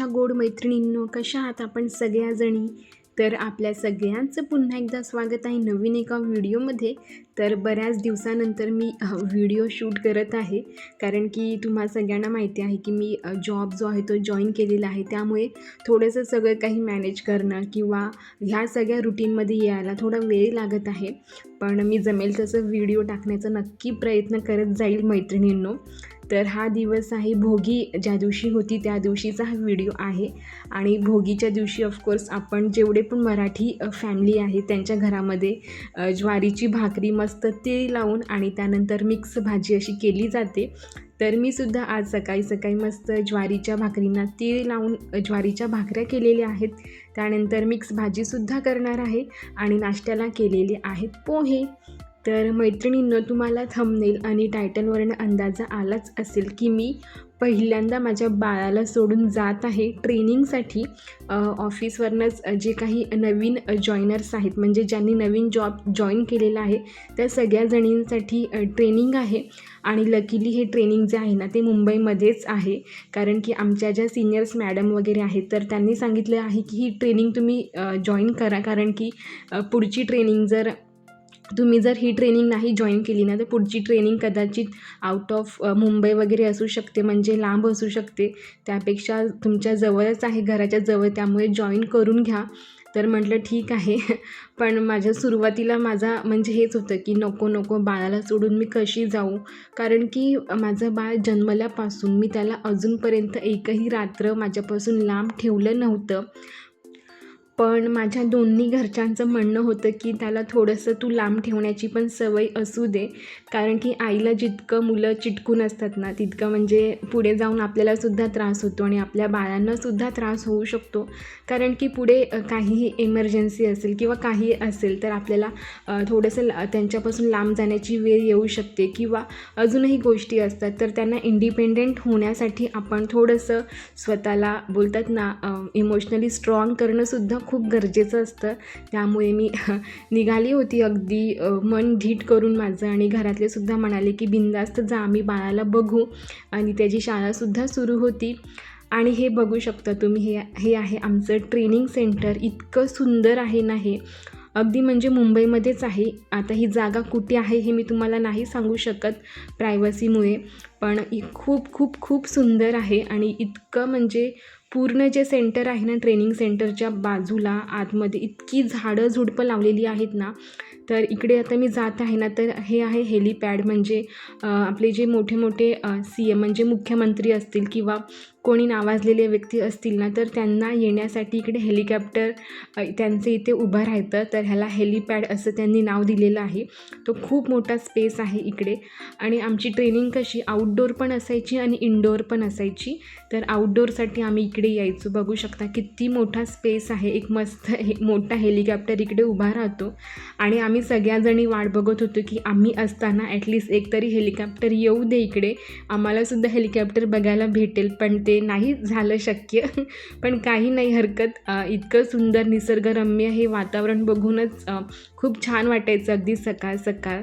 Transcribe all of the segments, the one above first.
माझ्या गोड मैत्रिणींनो कशा आहात आपण सगळ्याजणी? तर आपल्या सगळ्यांचं पुन्हा एकदा स्वागत आहे नवीन एका व्हिडिओमध्ये. तर बऱ्याच दिवसानंतर मी व्हिडिओ शूट करत आहे. कारण की तुम्हा सगळ्यांना माहिती आहे की मी जॉब जो आहे तो जॉईन केलेला आहे. त्यामुळे थोडंसं सगळं काही मॅनेज करणं किंवा ह्या सगळ्या रुटीनमध्ये यायला थोडा वेळ लागत आहे. पण मी जमेल तसं व्हिडिओ टाकण्याचा नक्की प्रयत्न करत जाईल मैत्रिणींनो. तर हा दिवस आहे भोगी ज्या दिवशी होती त्या दिवशीचा हा व्हिडिओ आहे. आणि भोगीच्या दिवशी ऑफकोर्स आपण जेवढे पण मराठी फॅमिली आहे त्यांच्या घरामध्ये ज्वारीची भाकरी मस्त तीळ लावून आणि त्यानंतर मिक्स भाजी अशी केली जाते. तर मी सुद्धा आज सकाळी सकाळी मस्त ज्वारीच्या भाकरींना तीळ लावून ज्वारीच्या भाकऱ्या केलेल्या आहेत. त्यानंतर मिक्स भाजीसुद्धा करणार आहे आणि नाश्त्याला केलेले आहेत पोहे. तर मैत्रिणींनं तुम्हाला थंबनेल आणि टायटलवरनं अंदाजा आलाच असेल की मी पहिल्यांदा माझ्या बाळाला सोडून जात आहे. ट्रेनिंगसाठी ऑफिसवरनंच जे काही नवीन जॉईनर्स आहेत म्हणजे ज्यांनी नवीन जॉब जॉईन केलेला आहे त्या सगळ्या जणींसाठी ट्रेनिंग आहे. आणि लकीली हे ट्रेनिंग जे आहे ना ते मुंबईमध्येच आहे. कारण की आमच्या ज्या सिनियर्स मॅडम वगैरे आहेत तर त्यांनी सांगितलं आहे की ही ट्रेनिंग तुम्ही जॉईन करा. कारण की पुढची ट्रेनिंग जर तुम्ही जर ही ट्रेनिंग नाही जॉईन केली ना तर पुढची ट्रेनिंग कदाचित आउट ऑफ मुंबई वगैरे असू शकते म्हणजे लांब असू शकते. त्यापेक्षा तुमच्या जवळच आहे घराच्या जवळ त्यामुळे जॉईन करून घ्या. तर म्हटलं ठीक आहे. पण माझ्या सुरुवातीला माझा म्हणजे हेच होतं की नको नको बाळाला सोडून मी कशी जाऊ? कारण की माझं बाळ जन्मल्यापासून मी त्याला अजूनपर्यंत एकही रात्र माझ्यापासून लांब ठेवलं नव्हतं. पण माझ्या दोन्ही घरच्यांचं म्हणणं होतं की त्याला थोडंसं तू लांब ठेवण्याची पण सवय असू दे. कारण की आईला जितकं मुलं चिटकून असतात ना तितकं म्हणजे पुढे जाऊन आपल्यालासुद्धा त्रास होतो आणि आपल्या बाळांनासुद्धा त्रास होऊ शकतो. कारण की पुढे काहीही इमर्जन्सी असेल किंवा काही असेल तर आपल्याला थोडंसं ला- त्यांच्यापासून लांब जाण्याची वेळ येऊ शकते किंवा अजूनही गोष्टी असतात तर त्यांना इंडिपेंडेंट होण्यासाठी आपण थोडंसं स्वतःला बोलतात ना इमोशनली स्ट्रॉंग करणंसुद्धा खूप गरजेचं असतं. त्यामुळे मी निघाली होती अगदी मन धीट करून माझं आणि घरातले सुद्धा म्हणाले की बिंदास्त जा आम्ही बाळाला बघू. आणि त्याची शाळासुद्धा सुरू होती. आणि हे बघू शकता तुम्ही हे हे आहे आमचं ट्रेनिंग सेंटर. इतकं सुंदर आहे ना हे. अगदी म्हणजे मुंबईमध्येच आहे. आता ही जागा कुठे आहे हे मी तुम्हाला नाही सांगू शकत प्रायव्हसीमुळे पण इ- खूप खूप खूप सुंदर आहे आणि इतकं म्हणजे पूर्ण जे सेंटर आहे ना ट्रेनिंग सेंटरच्या बाजूला आतमध्ये इतकी झाडं झुडपं लावलेली आहेत ना तर इकडे आता मी जात आहे ना तर हे आहे हेलिपॅड म्हणजे आपले जे मोठे मोठे सी एम म्हणजे मुख्यमंत्री असतील किंवा कोणी नावाजलेले व्यक्ती असतील ना तर त्यांना येण्यासाठी इकडे हेलिकॉप्टर त्यांचं त्यांचे इथे उभं राहतं तर ह्याला हेलिपॅड असं त्यांनी नाव दिलेलं आहे. तो खूप मोठा स्पेस आहे इकडे. आणि आमची ट्रेनिंग कशी? आउटडोर पण असायची आणि इनडोअर पण असायची. तर आउटडोअरसाठी आम्ही इकडे यायचो. बघू शकता किती मोठा स्पेस आहे. एक मस्त हे मोठा हेलिकॉप्टर इकडे उभा राहतो. आणि आम्ही सगळ्याजणी वाट बघत होतो की आम्ही असताना ॲटलिस्ट एक तरी हेलिकॉप्टर येऊ दे इकडे. आम्हालासुद्धा हेलिकॉप्टर बघायला भेटेल. पण ते ते नाही झालं शक्य. पण काही नाही हरकत. इतकं सुंदर निसर्गरम्य हे वातावरण बघूनच खूप छान वाटायचं अगदी सकाळ सकाळ.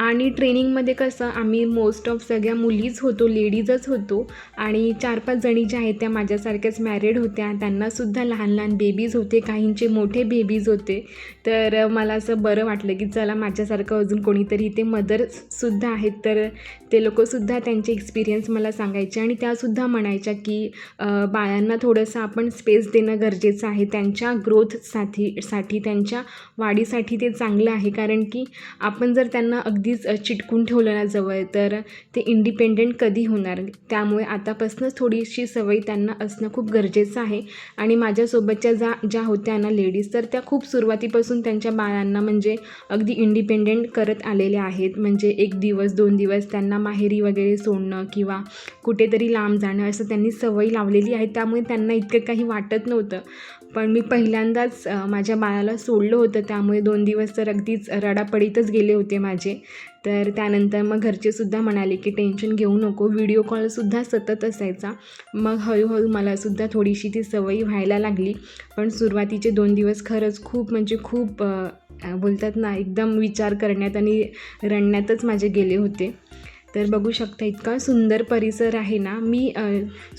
आणि ट्रेनिंगमध्ये कसं आम्ही मोस्ट ऑफ सगळ्या मुलीच होतो लेडीजच होतो. आणि चार पाच जणी ज्या आहेत त्या माझ्यासारख्याच मॅरिड होत्या. त्यांनासुद्धा लहान लहान बेबीज होते काहींचे मोठे बेबीज होते. तर मला असं बरं वाटलं की चला माझ्यासारखं अजून कोणीतरी इथे मदरसुद्धा आहेत. तर ते लोकंसुद्धा त्यांचे एक्सपिरियन्स मला सांगायचे आणि त्यासुद्धा म्हणायच्या की बाळांना थोडंसं आपण स्पेस देणं गरजेचं आहे. त्यांच्या ग्रोथसाठी साठी त्यांच्या वाढीसाठी ते चांगलं आहे. कारण की आपण जर त्यांना अगदी अगदीच चिटकून ठेवलं ना जवळ तर ते इंडिपेंडेंट कधी होणार? त्यामुळे आतापासूनच थोडीशी सवय त्यांना असणं खूप गरजेचं आहे. आणि माझ्यासोबतच्या ज्या ज्या होत्या ना लेडीज तर त्या खूप सुरुवातीपासून त्यांच्या बाळांना म्हणजे अगदी इंडिपेंडेंट करत आलेल्या आहेत. म्हणजे एक दिवस दोन दिवस त्यांना माहेरी वगैरे सोडणं किंवा कुठेतरी लांब जाणं असं त्यांनी सवय लावलेली आहे. त्यामुळे त्यांना इतकं काही वाटत नव्हतं. पण मी पहिल्यांदाच माझ्या बाळाला सोडलं होतं. त्यामुळे दोन दिवस तर अगदीच रडापडीतच गेले होते माझे. तर त्यानंतर मग घरचेसुद्धा म्हणाले की टेन्शन घेऊ नको. व्हिडिओ कॉलसुद्धा सतत असायचा. मग हळूहळू मलासुद्धा थोडीशी ती सवय व्हायला लागली. पण सुरुवातीचे दोन दिवस खरंच खूप म्हणजे खूप बोलतात ना एकदम विचार करण्यात आणि रडण्यातच माझे गेले होते. तर बघू शकता इतका सुंदर परिसर आहे ना. मी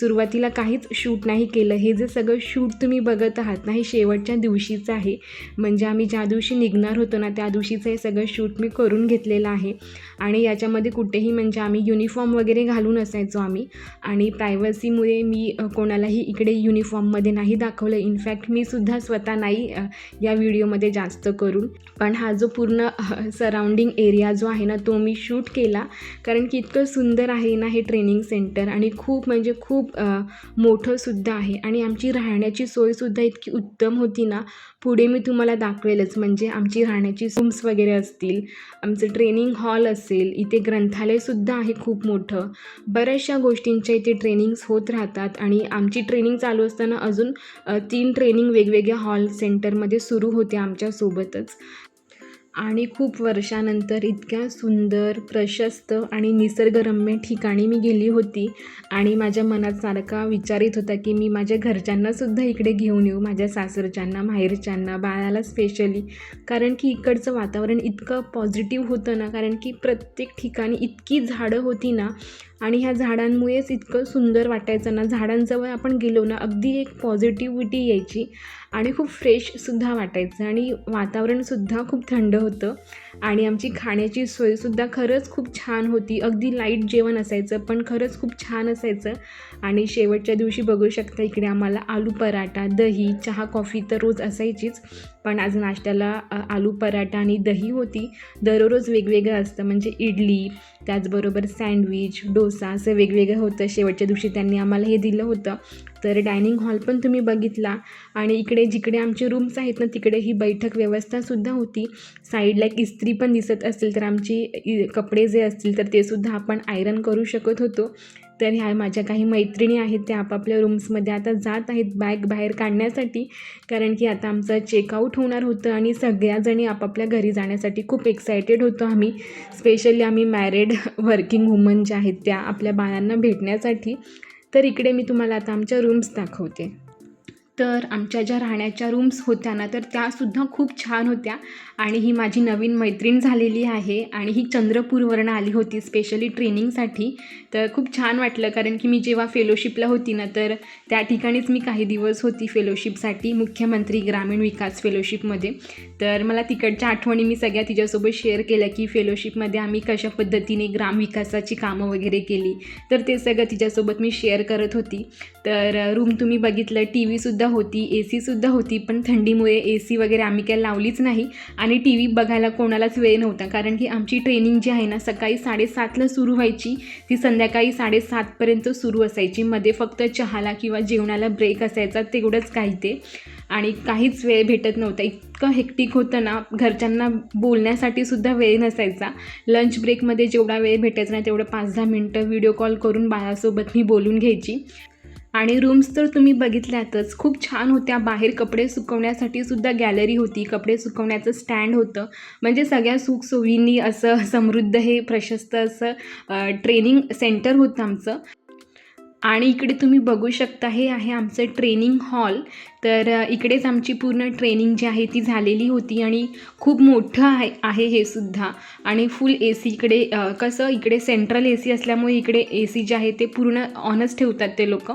सुरुवातीला काहीच शूट नाही केलं. हे जे सगळं शूट तुम्ही बघत आहात ना हे शेवटच्या दिवशीचं आहे. म्हणजे आम्ही ज्या दिवशी निघणार होतो ना त्या दिवशीचं हे सगळं शूट मी करून घेतलेलं आहे. आणि याच्यामध्ये कुठेही म्हणजे आम्ही युनिफॉर्म वगैरे घालून असायचो आम्ही. आणि प्रायव्हसीमुळे मी कोणालाही इकडे युनिफॉर्ममध्ये नाही दाखवलं. इनफॅक्ट मी सुद्धा स्वतः नाही या व्हिडिओमध्ये जास्त करून. पण हा जो पूर्ण सराउंडिंग एरिया जो आहे ना तो मी शूट केला. कारण कारण की इतकं सुंदर आहे ना हे ट्रेनिंग सेंटर आणि खूप म्हणजे खूप मोठंसुद्धा आहे. आणि आमची राहण्याची सोयसुद्धा इतकी उत्तम होती ना पुढे मी तुम्हाला दाखवेलच. म्हणजे आमची राहण्याची रूम्स वगैरे असतील आमचं ट्रेनिंग हॉल असेल इथे ग्रंथालयसुद्धा आहे खूप मोठं. बऱ्याचशा गोष्टींच्या इथे ट्रेनिंग्स होत राहतात आणि आमची ट्रेनिंग चालू असताना अजून तीन ट्रेनिंग वेगवेगळ्या हॉल सेंटरमध्ये सुरू होते आमच्यासोबतच. आणि खूप वर्षानंतर इतक्या सुंदर प्रशस्त आणि निसर्गरम्य ठिकाणी मी गेली होती. आणि माझ्या मनात सारखा विचार येत होता की मी माझ्या घरच्यांनासुद्धा इकडे घेऊन येऊ माझ्या सासरच्यांना माहेरच्यांना बाळाला स्पेशली कारण की इकडचं वातावरण इतकं पॉझिटिव्ह होतं ना कारण की प्रत्येक ठिकाणी इतकी झाडं होती ना आणि ह्या झाडांमुळेच इतकं सुंदर वाटायचं ना. झाडांजवळ आपण गेलो ना अगदी एक पॉझिटिव्हिटी यायची आणि खूप फ्रेशसुद्धा वाटायचं आणि वातावरणसुद्धा खूप थंड होतं. आणि आमची खाण्याची सोयसुद्धा खरंच खूप छान होती. अगदी लाइट जेवण असायचं पण खरंच खूप छान असायचं. आणि शेवटच्या दिवशी बघू शकता इकडे आम्हाला आलू पराठा दही चहा कॉफी तर रोज असायचीच. पण आज नाश्त्याला आलू पराठा आणि दही होती. दररोज वेगवेगळं असतं. म्हणजे इडली त्याचबरोबर सँडविच डोसा असं वेगवेगळं होतं. शेवटच्या दिवशी त्यांनी आम्हाला हे दिलं होतं. तर डायनिंग हॉल पण तुम्ही बघितला. आणि इकडे जिकडे आमचे रूम्स आहेत ना तिकडे ही बैठक व्यवस्थासुद्धा होती. साईडला एक इस्त्री पण दिसत असेल तर आमची इ- कपडे जे असतील तर ते सुद्धा आपण आयरन करू शकत होतो. तर ह्या माझ्या काही मैत्रिणी आहेत त्या आपापल्या रूम्समध्ये आता जात आहेत बॅग बाहेर काढण्यासाठी. कारण की आता आमचं चेकआउट होणार होतं आणि सगळ्याजणी आपापल्या घरी जाण्यासाठी खूप एक्सायटेड होतो आम्ही. स्पेशली आम्ही मॅरिड वर्किंग वुमन ज्या आहेत त्या आपल्या बाळांना भेटण्यासाठी. तर इकडे मी तुम्हाला आता आमच्या रूम्स दाखवते. तर आमच्या ज्या राहण्याच्या रूम्स होत्या ना तर त्यासुद्धा खूप छान होत्या. आणि ही माझी नवीन मैत्रीण झालेली आहे आणि ही चंद्रपूरवरनं आली होती स्पेशली ट्रेनिंगसाठी तर खूप छान वाटलं कारण की मी जेव्हा फेलोशिपला होती ना तर त्या ठिकाणीच मी काही दिवस होती फेलोशिपसाठी मुख्यमंत्री ग्रामीण विकास फेलोशिपमध्ये तर मला तिकडच्या आठवणी मी सगळ्या तिच्यासोबत शेअर केल्या की फेलोशिपमध्ये आम्ही कशा पद्धतीने ग्रामविकासाची कामं वगैरे केली. तर ते सगळं तिच्यासोबत मी शेअर करत होती. तर रूम तुम्ही बघितलं टी व्हीसुद्धा होती ए सीसुद्धा होती पण थंडीमुळे ए सी वगैरे आम्ही काय लावलीच नाही. आणि टी व्ही बघायला कोणालाच वेळ नव्हता. कारण की आमची ट्रेनिंग जी आहे ना सकाळी साडेसातला सुरू व्हायची. ती संध्याकाळी साडेसातपर्यंत सुरू असायची. मध्ये फक्त चहाला किंवा जेवणाला ब्रेक असायचा तेवढंच काही ते. आणि काहीच वेळ भेटत नव्हता. इतकं हेक्टिक होतं ना घरच्यांना बोलण्यासाठी सुद्धा वेळ नसायचा. लंच ब्रेकमध्ये जेवढा वेळ भेटायचा ना तेवढं पाच दहा मिनटं व्हिडिओ कॉल करून बाळासोबत मी बोलून घ्यायची. आणि रूम्स तर तुम्ही बघितल्यातच. खूप छान होत्या. बाहेर कपडे सुकवण्यासाठी सुद्धा गॅलरी होती. कपडे सुकवण्याचं स्टँड होतं. म्हणजे सगळ्या सुखसोयींनी असं समृद्ध हे प्रशस्त असं ट्रेनिंग सेंटर होतं आमचं. आणि इकडे तुम्ही बघू शकता हे आहे आमचं ट्रेनिंग हॉल तर इकडेच आमची पूर्ण ट्रेनिंग जी आहे ती झालेली होती आणि खूप मोठं आहे आहे हे सुद्धा. आणि फुल ए सी इकडे कसं इकडे सेंट्रल ए सी असल्यामुळे इकडे ए सी जे आहे ते पूर्ण ऑनच ठेवतात ते लोक.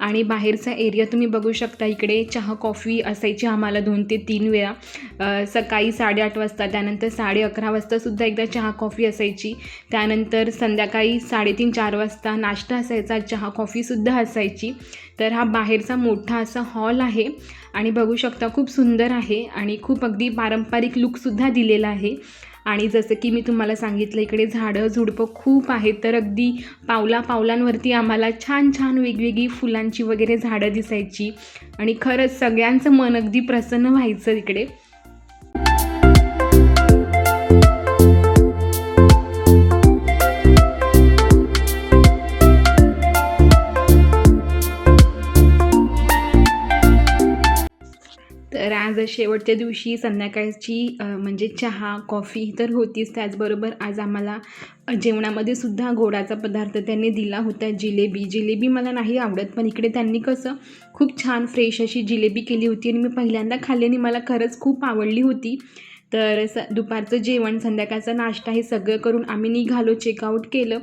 आणि बाहेरचा एरिया तुम्ही बघू शकता इकडे चहा कॉफी असायची आम्हाला दोन ते तीन वेळा. सकाळी साडेआठ वाजता त्यानंतर साडे अकरा वाजतासुद्धा एकदा चहा कॉफी असायची. त्यानंतर संध्याकाळी साडेतीन चार वाजता नाश्ता असायचा चहा कॉफीसुद्धा असायची. तर हा बाहेरचा मोठा असा हॉल आहे आणि बघू शकता खूप सुंदर आहे आणि खूप अगदी पारंपरिक लुकसुद्धा दिलेला आहे. आणि जसं की मी तुम्हाला सांगितलं इकडे झाडं झुडपं खूप आहेत. तर अगदी पावला पावलांवरती आम्हाला छान छान वेगवेगळी फुलांची वगैरे झाडं दिसायची. आणि खरंच सगळ्यांचं मन अगदी प्रसन्न व्हायचं इकडे. तर शेवटच्या दिवशी संध्याकाळची म्हणजे चहा कॉफी तर होतीच. त्याचबरोबर आज आम्हाला जेवणामध्ये सुद्धा गोडाचा पदार्थ त्यांनी दिला होता जिलेबी. जिलेबी मला नाही आवडत पण इकडे त्यांनी कसं खूप छान फ्रेश अशी जिलेबी केली होती आणि मी पहिल्यांदा खाल्ली आणि मला खरंच खूप आवडली होती. तर स दुपारचं जेवण संध्याकाळचा नाश्ता हे सगळं करून आम्ही निघालो चेकआउट केलं.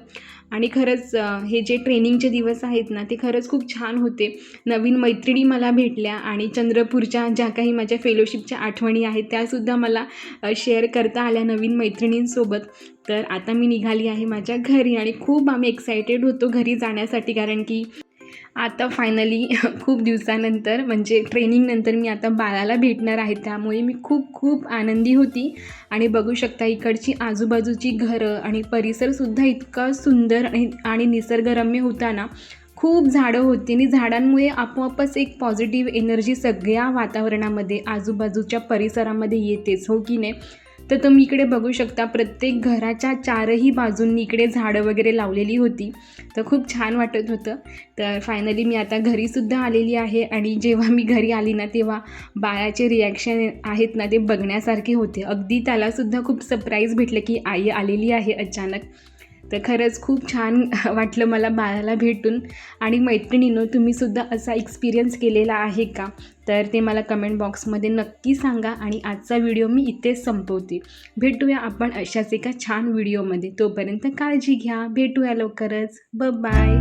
आणि खरंच हे जे ट्रेनिंगचे दिवस आहेत ना ते खरंच खूप छान होते. नवीन मैत्रिणी मला भेटल्या आणि चंद्रपूरच्या ज्या काही माझ्या फेलोशिपच्या आठवणी आहेत त्यासुद्धा मला शेअर करता आल्या नवीन मैत्रिणींसोबत. तर आता मी निघाली आहे माझ्या घरी आणि खूप आम्ही एक्सायटेड होतो घरी जाण्यासाठी कारण की आता फायनली खूप दिवसानंतर म्हणजे ट्रेनिंगनंतर मी आता बाळाला भेटणार आहे. त्यामुळे मी खूप खूप आनंदी होती. आणि बघू शकता इकडची आजूबाजूची घरं आणि परिसरसुद्धा इतका सुंदर आणि आणि निसर्गरम्य होता ना. खूप झाडं होती आणि झाडांमुळे आपोआपच एक पॉझिटिव्ह एनर्जी सगळ्या वातावरणामध्ये आजूबाजूच्या परिसरामध्ये येतेच. हो की नाही? तर तुम्ही इकडे बघू शकता प्रत्येक घराच्या चारही बाजूंनी इकडे झाडं वगैरे लावलेली होती. तर खूप छान वाटत होतं. तर फायनली मी आता घरीसुद्धा आलेली आहे आणि जेव्हा मी घरी आली ना तेव्हा बाळाचे रिॲक्शन आहेत ना ते बघण्यासारखे होते. अगदी त्यालासुद्धा खूप सरप्राईज भेटलं की आई आलेली आहे अचानक. तर खरंच खूप छान वाटलं मला बाळाला भेटून. आणि मैत्रिणीनं तुम्हीसुद्धा असा एक्सपिरियन्स केलेला आहे का? तर ते मला कमेंट बॉक्समध्ये नक्की सांगा आणि आजचा व्हिडिओ मी इथेच संपवते. भेटूया आपण अशाच एका छान व्हिडिओमध्ये तोपर्यंत काळजी घ्या. भेटूया लवकरच. ब बाय